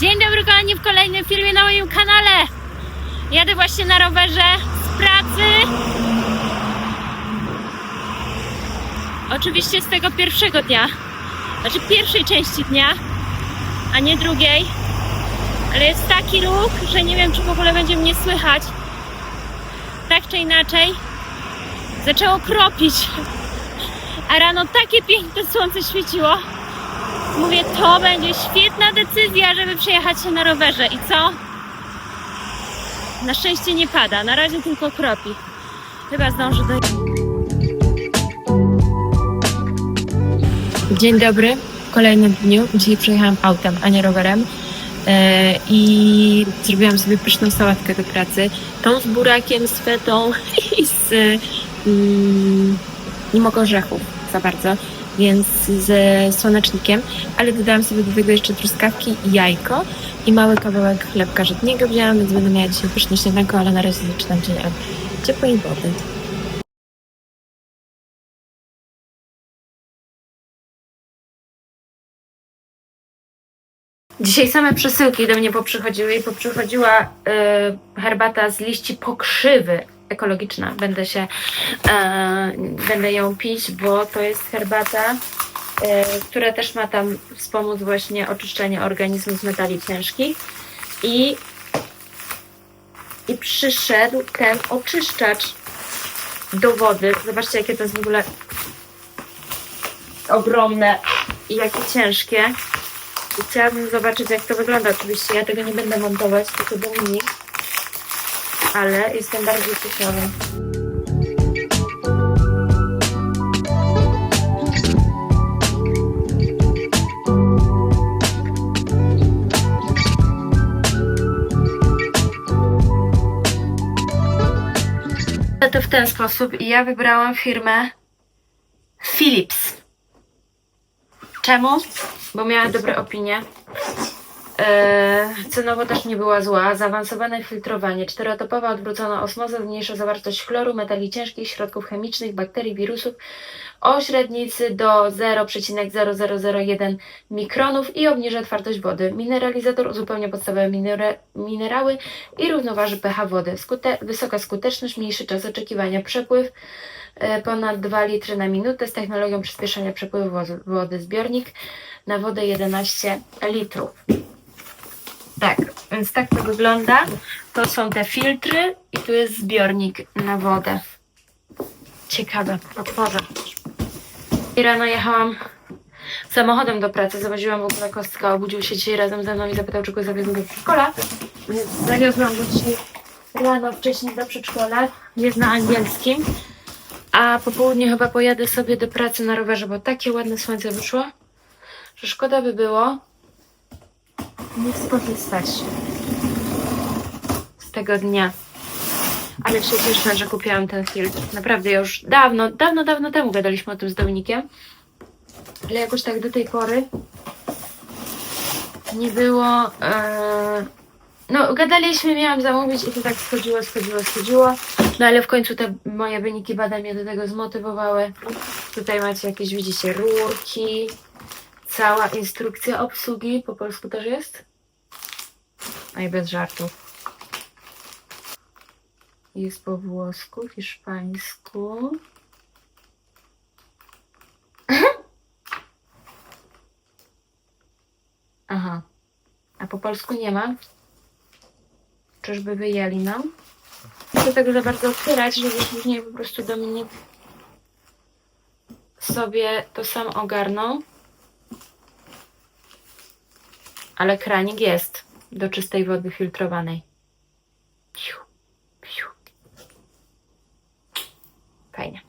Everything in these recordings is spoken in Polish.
Dzień dobry kochani w kolejnym filmie na moim kanale. Jadę właśnie na rowerze z pracy. Oczywiście z tego pierwszego dnia, znaczy pierwszej części dnia, a nie drugiej. Ale jest taki ruch, że nie wiem czy w ogóle będzie mnie słychać. Tak czy inaczej, zaczęło kropić. A rano takie piękne słońce świeciło. Mówię, to będzie świetna decyzja, żeby przejechać się na rowerze. I co? Na szczęście nie pada, na razie tylko kropi. Chyba zdążę do... Dzień dobry, w kolejnym dniu. Dzisiaj przejechałam autem, a nie rowerem. E, I zrobiłam sobie pyszną sałatkę do pracy. Tą z burakiem, z fetą i z... Mm, nie mogę orzechów za bardzo więc z słonecznikiem, ale dodałam sobie do tego jeszcze truskawki i jajko i mały kawałek chlebka żytniego wzięłam, więc będę miała dzisiaj pyszne śniadanko, ale na razie zaczynam dzień od ciepłej wody. Dzisiaj same przesyłki do mnie poprzychodziły i poprzychodziła y, herbata z liści pokrzywy ekologiczna. Będę się, e, będę ją pić, bo to jest herbata, e, która też ma tam wspomóc właśnie oczyszczenie organizmu z metali ciężkich i i przyszedł ten oczyszczacz do wody. Zobaczcie, jakie to jest w ogóle ogromne i jakie ciężkie. I chciałabym zobaczyć, jak to wygląda. Oczywiście ja tego nie będę montować, tylko Dominik. Ale jestem bardzo ciekawa. To w ten sposób i ja wybrałam firmę Philips. Czemu? Bo miała dobre opinie. Eee, cenowo też nie była zła. Zaawansowane filtrowanie, czterotopowa odwrócona osmoza zmniejsza zawartość chloru, metali ciężkich, środków chemicznych, bakterii, wirusów o średnicy do 0,0001 mikronów i obniża twardość wody. Mineralizator uzupełnia podstawowe minera minerały i równoważy pH wody. Skute wysoka skuteczność, mniejszy czas oczekiwania, przepływ e, ponad 2 litry na minutę z technologią przyspieszenia przepływu wody. Zbiornik na wodę 11 litrów. Tak, więc tak to wygląda. To są te filtry i tu jest zbiornik na wodę. Ciekawe, otworzę. I rano jechałam samochodem do pracy, zawoziłam w ogóle kostka, obudził się dzisiaj razem ze mną i zapytał, czy go do przedszkola. Zawiozłam go dzisiaj rano wcześniej do przedszkola, jest na angielskim. A po południu chyba pojadę sobie do pracy na rowerze, bo takie ładne słońce wyszło, że szkoda by było nie skorzystać z tego dnia. Ale się cieszę, że kupiłam ten filtr. Naprawdę ja już dawno, dawno, dawno temu gadaliśmy o tym z Dominikiem. Ale jakoś tak do tej pory nie było. E... No, gadaliśmy, miałam zamówić i to tak schodziło, schodziło, schodziło. No ale w końcu te moje wyniki badań mnie do tego zmotywowały. Tutaj macie jakieś, widzicie, rurki. Cała instrukcja obsługi po polsku też jest? A i bez żartów. Jest po włosku, hiszpańsku. Aha. A po polsku nie ma? Czyżby wyjęli nam? Nie chcę tego za bardzo otwierać, żeby później po prostu Dominik sobie to sam ogarnął. Ale kranik jest do czystej wody filtrowanej. Fajnie.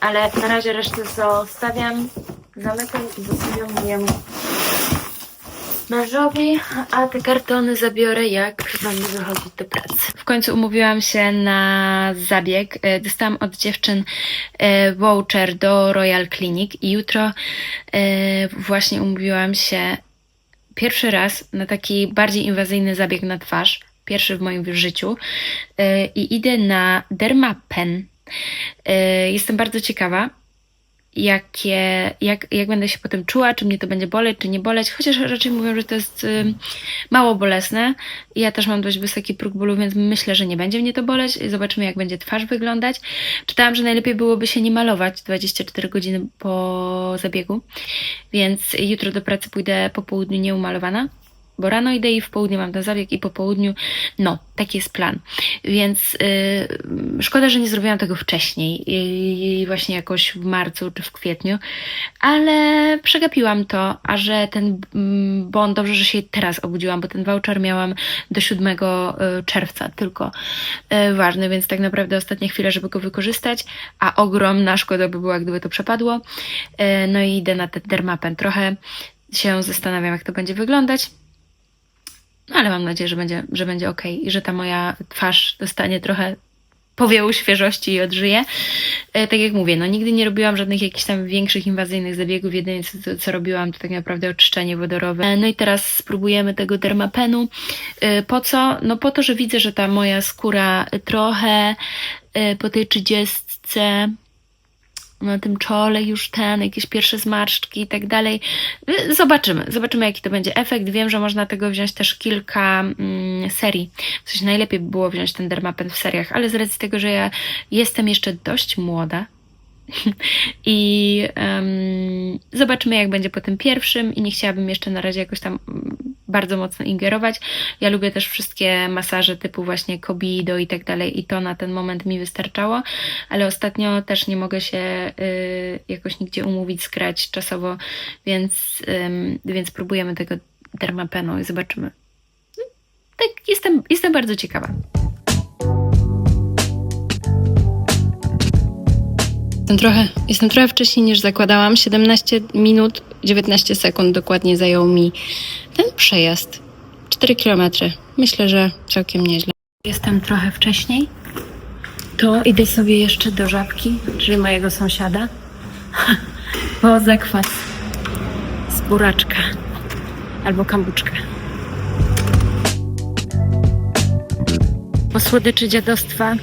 Ale na razie resztę zostawiam, zamykam i zostawiam mojemu mężowi, a te kartony zabiorę jak będę wychodzić do pracy. W końcu umówiłam się na zabieg. E, Dostałam od dziewczyn e, voucher do Royal Clinic i jutro e, właśnie umówiłam się pierwszy raz na taki bardziej inwazyjny zabieg na twarz. Pierwszy w moim życiu. E, I idę na Dermapen. E, Jestem bardzo ciekawa. Jakie, jak, jak będę się potem czuła, czy mnie to będzie boleć, czy nie boleć, chociaż raczej mówią, że to jest mało bolesne. Ja też mam dość wysoki próg bólu, więc myślę, że nie będzie mnie to boleć. Zobaczymy, jak będzie twarz wyglądać. Czytałam, że najlepiej byłoby się nie malować 24 godziny po zabiegu, więc jutro do pracy pójdę po południu nieumalowana. Bo rano idę i w południe mam ten zabieg i po południu, no, taki jest plan. Więc yy, szkoda, że nie zrobiłam tego wcześniej, yy, właśnie jakoś w marcu czy w kwietniu, ale przegapiłam to, a że ten mm, bon, dobrze, że się teraz obudziłam, bo ten voucher miałam do 7 y, czerwca tylko y, ważny, więc tak naprawdę ostatnia chwila, żeby go wykorzystać, a ogromna szkoda by była, gdyby to przepadło. Y, No i idę na ten dermapen. Trochę się zastanawiam, jak to będzie wyglądać. No ale mam nadzieję, że będzie, że będzie ok i że ta moja twarz dostanie trochę powiewu świeżości i odżyje. E, tak jak mówię, no nigdy nie robiłam żadnych jakichś tam większych inwazyjnych zabiegów. Jedynie co, co, robiłam to tak naprawdę oczyszczenie wodorowe. E, no i teraz spróbujemy tego dermapenu. E, po co? No po to, że widzę, że ta moja skóra trochę po tej trzydziestce na tym czole już ten, jakieś pierwsze zmarszczki i tak dalej. Zobaczymy, zobaczymy jaki to będzie efekt. Wiem, że można tego wziąć też kilka mm, serii. W sensie najlepiej by było wziąć ten dermapen w seriach, ale z racji tego, że ja jestem jeszcze dość młoda, i em, zobaczymy, jak będzie po tym pierwszym. I nie chciałabym jeszcze na razie jakoś tam bardzo mocno ingerować. Ja lubię też wszystkie masaże typu właśnie Kobido i tak dalej, i to na ten moment mi wystarczało, ale ostatnio też nie mogę się y, jakoś nigdzie umówić, skrać czasowo, więc, ym, więc próbujemy tego dermapenu i zobaczymy. Tak, jestem, jestem bardzo ciekawa. Jestem trochę, jestem trochę wcześniej niż zakładałam. 17 minut, 19 sekund dokładnie zajął mi ten przejazd. 4 kilometry. Myślę, że całkiem nieźle. Jestem trochę wcześniej. To idę sobie jeszcze do żabki, czyli mojego sąsiada, po zakwas z buraczka albo kambuczkę. Po słodyczy dziadostwa.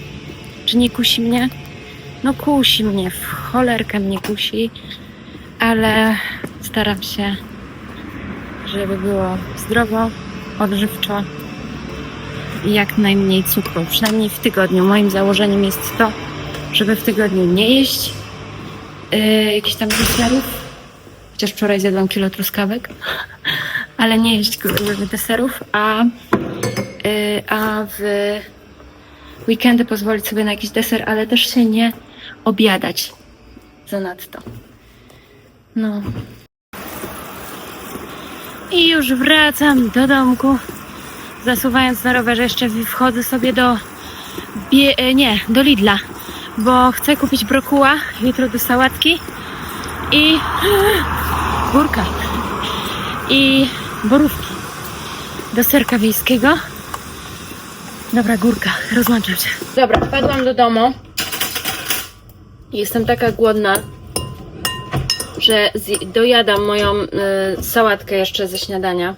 Czy nie kusi mnie? No kusi mnie, w cholerkę mnie kusi, ale staram się, żeby było zdrowo, odżywczo i jak najmniej cukru. Przynajmniej w tygodniu. Moim założeniem jest to, żeby w tygodniu nie jeść yy, jakichś tam deserów. Chociaż wczoraj zjadłam kilo truskawek, ale nie jeść deserów, a, yy, a w weekendy pozwolić sobie na jakiś deser, ale też się nie obiadać zanadto. No. I już wracam do domku. Zasuwając na rowerze jeszcze wchodzę sobie do bie- e, nie, do Lidla, bo chcę kupić brokuła jutro do sałatki i górka i borówki do serka wiejskiego. Dobra, górka, rozłączam się. Dobra, wpadłam do domu. Jestem taka głodna, że dojadam moją y, sałatkę jeszcze ze śniadania,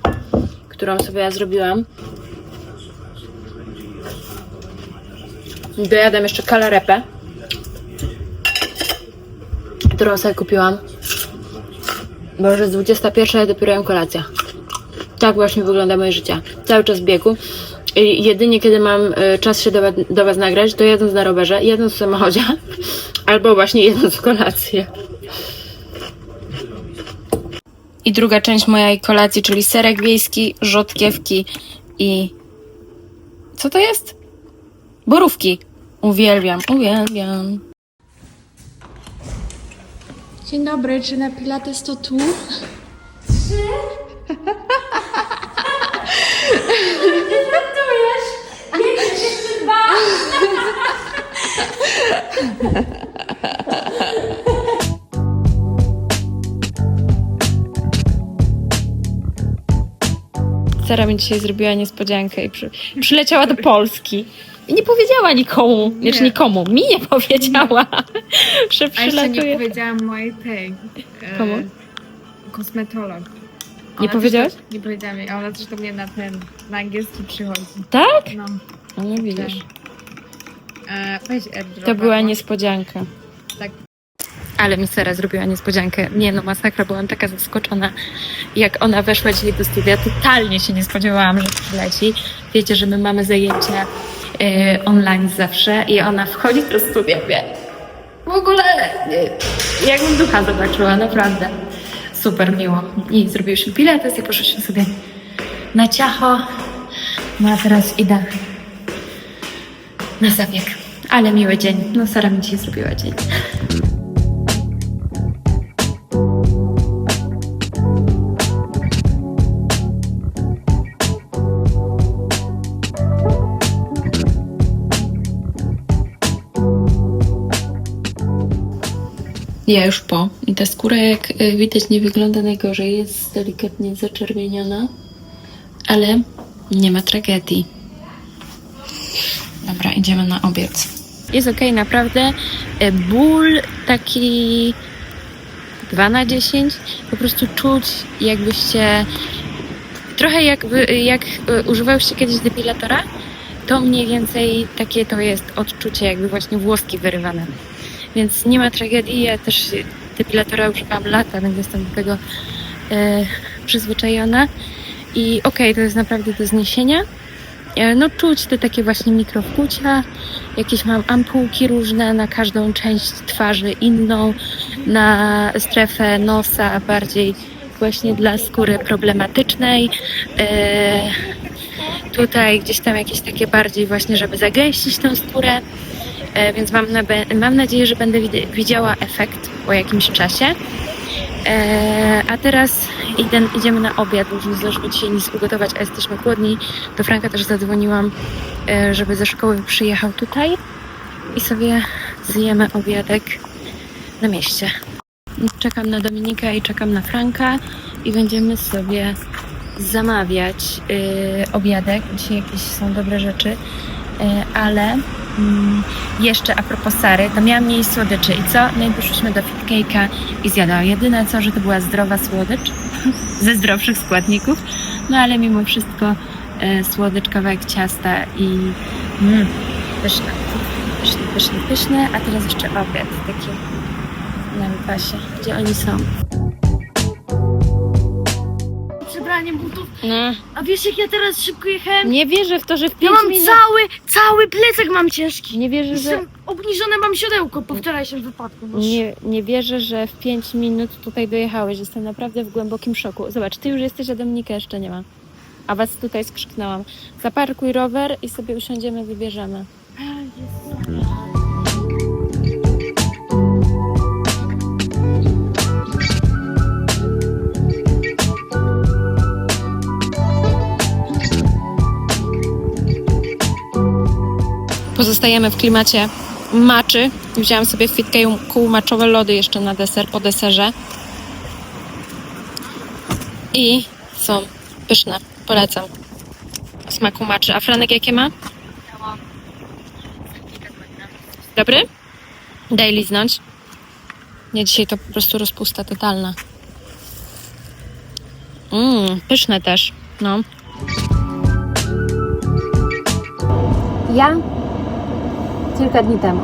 którą sobie ja zrobiłam. Dojadam jeszcze kalarepę, którą sobie kupiłam. Bo jest 21, a dopiero jem kolację. Tak właśnie wygląda moje życie. Cały czas w biegu. Jedynie kiedy mam y, czas się do, do Was nagrać, to jadąc na rowerze, jadąc w samochodzie, albo właśnie jedząc kolację. I druga część mojej kolacji, czyli serek wiejski, rzodkiewki i... Co to jest? Borówki. Uwielbiam, uwielbiam. Dzień dobry, czy na Pilates to tu? Sara mi dzisiaj zrobiła niespodziankę i przy, przyleciała do Polski. I nie powiedziała nikomu, nie. znaczy Nie. nikomu, mi nie powiedziała, że A jeszcze nie przylatuje. powiedziałam mojej tej. e, Komu? Kosmetolog. Nie Ona powiedziałaś? Też, nie powiedziałam jej, a ona też do mnie na ten, na angielski przychodzi. Tak? No. No widzisz. E, weź airdropa. To była bo niespodzianka. Tak. Ale mi Sara zrobiła niespodziankę. Nie no, masakra, byłam taka zaskoczona. Jak ona weszła dzisiaj do studia, totalnie się nie spodziewałam, że przyleci. Wiecie, że my mamy zajęcia e, online zawsze i ona wchodzi do studia, wie. W ogóle e, jakbym ducha zobaczyła, naprawdę. Super miło. I zrobiłyśmy pilates i poszłyśmy sobie na ciacho. No a teraz idę na zabieg. Ale miły dzień. No Sara mi dzisiaj zrobiła dzień. Ja już po. I ta skóra, jak y, widać, nie wygląda najgorzej. Jest delikatnie zaczerwieniona, ale nie ma tragedii. Dobra, idziemy na obiad. Jest okej, naprawdę. Y, Ból taki 2 na 10. Po prostu czuć, jakbyście. Trochę jakby, jak y, używałyście kiedyś depilatora, to mniej więcej takie to jest odczucie, jakby właśnie włoski wyrywane. Więc nie ma tragedii. Ja też depilatora używam lata, więc jestem do tego e, przyzwyczajona. I okej, to jest naprawdę do zniesienia. E, no czuć te takie właśnie mikrowkucia, jakieś mam ampułki różne na każdą część twarzy inną, na strefę nosa bardziej właśnie dla skóry problematycznej. E, tutaj gdzieś tam jakieś takie bardziej właśnie, żeby zagęścić tą skórę. E, więc mam, mam nadzieję, że będę wid- widziała efekt po jakimś czasie. E, a teraz idę, idziemy na obiad, już nie zdążymy dzisiaj nic ugotować, a jesteśmy głodni. Do Franka też zadzwoniłam, e, żeby ze szkoły przyjechał tutaj i sobie zjemy obiadek na mieście. Czekam na Dominikę i czekam na Franka i będziemy sobie zamawiać y, obiadek. Dzisiaj jakieś są dobre rzeczy, y, ale jeszcze a propos Sary, to miałam mniej słodyczy i co? No i poszliśmy do fitcake'a i zjadła. Jedyne co, że to była zdrowa słodycz ze zdrowszych składników, no ale mimo wszystko y, słodycz, kawałek ciasta i mm, pyszne, pyszne, pyszne, pyszne, a teraz jeszcze obiad taki na wypasie, gdzie oni są. No, A wiesz jak ja teraz szybko jechałem? nie wierzę w to, że w Ja 5 mam minut... cały, cały plecak mam ciężki. Nie wierzę, że... Jestem obniżone mam siodełko po wczorajszym wypadku. Nie, nie wierzę, że w 5 minut tutaj dojechałeś. Jestem naprawdę w głębokim szoku. Zobacz, ty już jesteś, a Dominika jeszcze nie ma. A was tutaj skrzyknęłam. Zaparkuj rower i sobie usiądziemy, wybierzemy. Pozostajemy w klimacie maczy. Wzięłam sobie w fitku maczowe lody jeszcze na deser, po deserze. I są pyszne. Polecam. Smaku maczy. A Franek jakie ma? Dobry? Daj liznąć. Nie, dzisiaj to po prostu rozpusta totalna. Mmm, pyszne też. No. Ja kilka dni temu.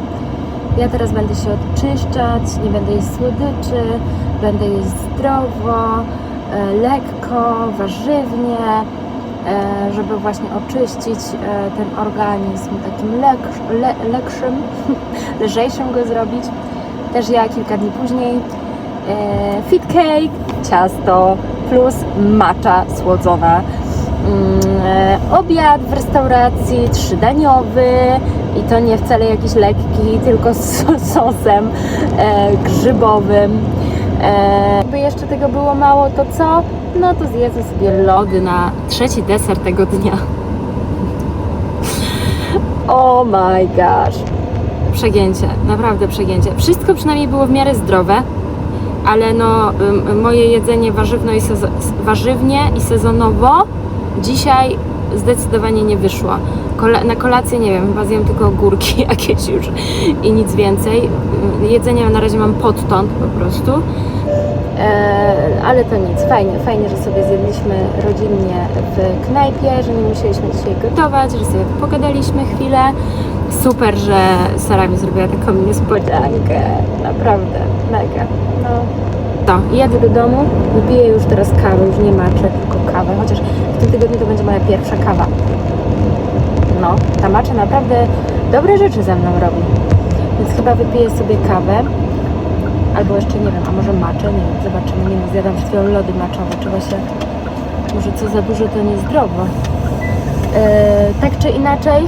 Ja teraz będę się odczyszczać, nie będę jeść słodyczy, będę jeść zdrowo, e, lekko, warzywnie, e, żeby właśnie oczyścić e, ten organizm takim lek, le, lekszym, lżejszym go zrobić. Też ja kilka dni później fit cake, ciasto plus macza słodzona. Mm, obiad w restauracji trzydaniowy i to nie wcale jakiś lekki, tylko z sosem e, grzybowym. E, jakby jeszcze tego było mało, to co? No to zjedzę sobie lody na trzeci deser tego dnia. Oh my gosh. Przegięcie, naprawdę przegięcie. Wszystko przynajmniej było w miarę zdrowe, ale no moje jedzenie warzywno i i sezonowo dzisiaj zdecydowanie nie wyszło. Kole- na kolację nie wiem, chyba zjem tylko ogórki jakieś już i nic więcej. Jedzenia na razie mam podtąd po prostu. E, ale to nic, fajnie, fajnie, że sobie zjedliśmy rodzinnie w knajpie, że nie musieliśmy dzisiaj gotować, że sobie pogadaliśmy chwilę, Super, że Sara mi zrobiła taką niespodziankę. Naprawdę, mega. No. To, jadę do domu, wypiję już teraz kawę, już nie maczę, tylko kawę, chociaż w tym tygodniu to będzie moja pierwsza kawa. No, ta macza naprawdę dobre rzeczy ze mną robi. Więc chyba wypiję sobie kawę. Albo jeszcze nie wiem, a może maczę, nie wiem, zobaczymy. Nie wiem, zjadam przed chwilą lody maczowe, trzeba się... Może co za dużo to niezdrowo. Yy, tak czy inaczej,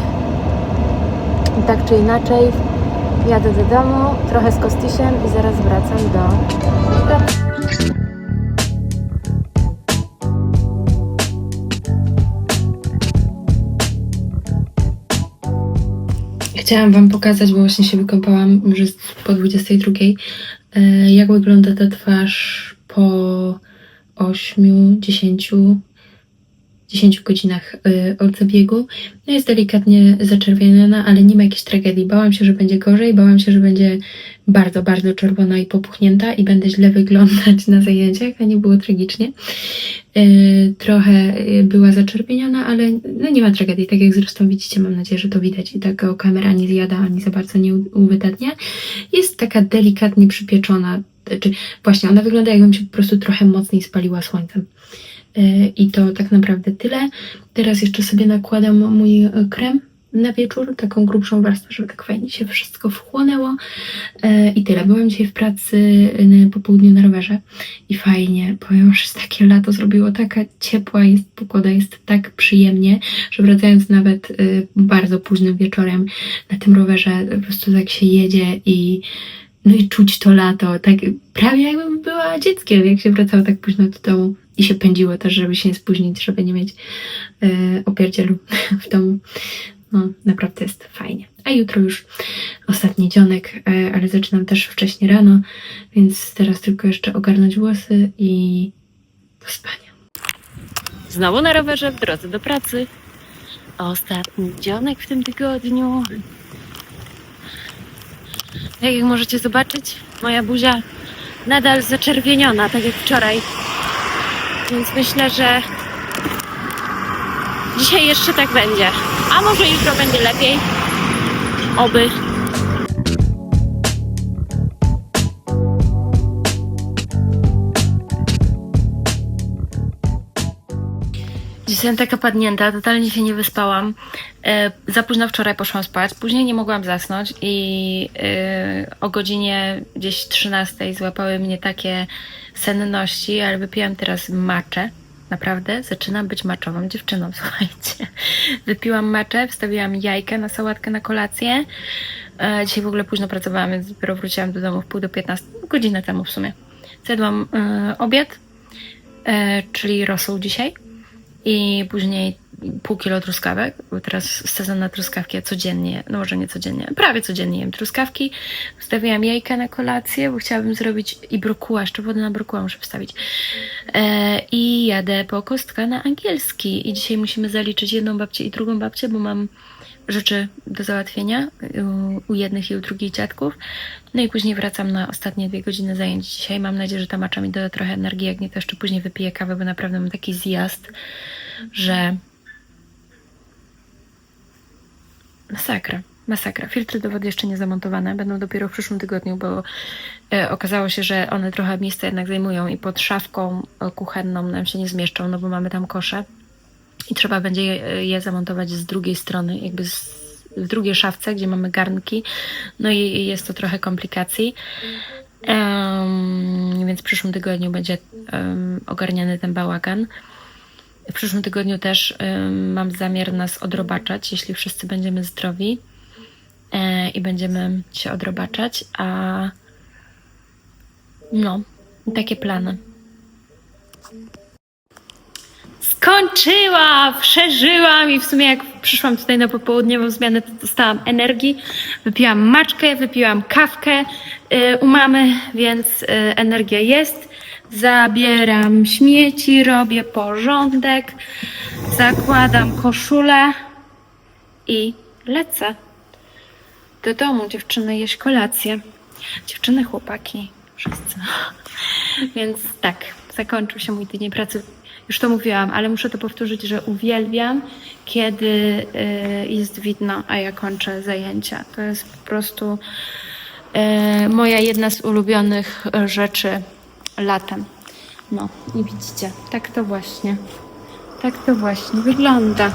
tak czy inaczej, jadę do domu, trochę z Kostisiem i zaraz wracam do... do... Chciałam Wam pokazać, bo właśnie się wykąpałam, już jest po 22, e, jak wygląda ta twarz po 8, 10, 10 godzinach y, od zabiegu. No jest delikatnie zaczerwieniona, ale nie ma jakiejś tragedii. Bałam się, że będzie gorzej, bałam się, że będzie bardzo, bardzo czerwona i popuchnięta i będę źle wyglądać na zajęciach, a nie było tragicznie. Y, trochę y, była zaczerwieniona, ale no nie ma tragedii. Tak jak zresztą widzicie, mam nadzieję, że to widać i tak kamera nie zjada, ani za bardzo nie uwydatnia. Jest taka delikatnie przypieczona, czy właśnie ona wygląda jakbym się po prostu trochę mocniej spaliła słońcem. Y, I to tak naprawdę tyle. Teraz jeszcze sobie nakładam mój e, krem na wieczór, taką grubszą warstwę, żeby tak fajnie się wszystko wchłonęło. E, I tyle. Byłam dzisiaj w pracy na popołudniu na rowerze i fajnie, powiem, że takie lato zrobiło, taka ciepła jest pogoda, jest tak przyjemnie, że wracając nawet y, bardzo późnym wieczorem na tym rowerze, po prostu tak się jedzie i no i czuć to lato, tak prawie jakbym była dzieckiem, jak się wracało tak późno do domu i się pędziło też, żeby się nie spóźnić, żeby nie mieć e, opierdzielu w domu. No, naprawdę jest fajnie. A jutro już ostatni dzionek, e, ale zaczynam też wcześnie rano, więc teraz tylko jeszcze ogarnąć włosy i do spania. Znowu na rowerze w drodze do pracy. Ostatni dzionek w tym tygodniu. Jak możecie zobaczyć, moja buzia nadal zaczerwieniona, tak jak wczoraj. Więc myślę, że dzisiaj jeszcze tak będzie. A może jutro będzie lepiej. Oby. Jestem taka padnięta, totalnie się nie wyspałam. E, za późno wczoraj poszłam spać, później nie mogłam zasnąć i e, o godzinie gdzieś 13 złapały mnie takie senności, ale wypiłam teraz maczę. Naprawdę zaczynam być maczową dziewczyną, słuchajcie. Wypiłam maczę, wstawiłam jajkę na sałatkę na kolację. E, dzisiaj w ogóle późno pracowałam, więc dopiero wróciłam do domu w pół do 15, godzinę temu w sumie. Zjadłam e, obiad, e, czyli rosół dzisiaj i później pół kilo truskawek, bo teraz sezon na truskawki, ja codziennie, no może nie codziennie, prawie codziennie jem truskawki. Wstawiłam jajka na kolację, bo chciałabym zrobić i brokuła, jeszcze wodę na brokuła muszę wstawić. E, I jadę po kostka na angielski i dzisiaj musimy zaliczyć jedną babcię i drugą babcię, bo mam rzeczy do załatwienia u, jednych i u drugich dziadków. No i później wracam na ostatnie dwie godziny zajęć dzisiaj. Mam nadzieję, że ta macza mi doda trochę energii, jak nie to jeszcze później wypiję kawę, bo naprawdę mam taki zjazd, że masakra. Masakra. Filtry do wody jeszcze nie zamontowane, będą dopiero w przyszłym tygodniu, bo e, okazało się, że one trochę miejsca jednak zajmują i pod szafką kuchenną nam się nie zmieszczą, no bo mamy tam kosze i trzeba będzie je, zamontować z drugiej strony, jakby z, w drugiej szafce, gdzie mamy garnki. No i, jest to trochę komplikacji. Em, więc w przyszłym tygodniu będzie em, ogarniany ten bałagan. W przyszłym tygodniu też em, mam zamiar nas odrobaczać, jeśli wszyscy będziemy zdrowi e, i będziemy się odrobaczać, a no, takie plany. Skończyłam, przeżyłam i w sumie jak przyszłam tutaj na popołudniową zmianę, to dostałam energii. Wypiłam maczkę, wypiłam kawkę y, u mamy, więc y, energia jest. Zabieram śmieci, robię porządek, zakładam koszulę i lecę do domu. Dziewczyny jeść kolację. Dziewczyny, chłopaki, wszyscy. Więc tak, zakończył się mój tydzień pracy Już to mówiłam, ale muszę to powtórzyć, że uwielbiam, kiedy y, jest widno, a ja kończę zajęcia. To jest po prostu y, moja jedna z ulubionych rzeczy latem. No i widzicie, tak to właśnie, tak to właśnie wygląda.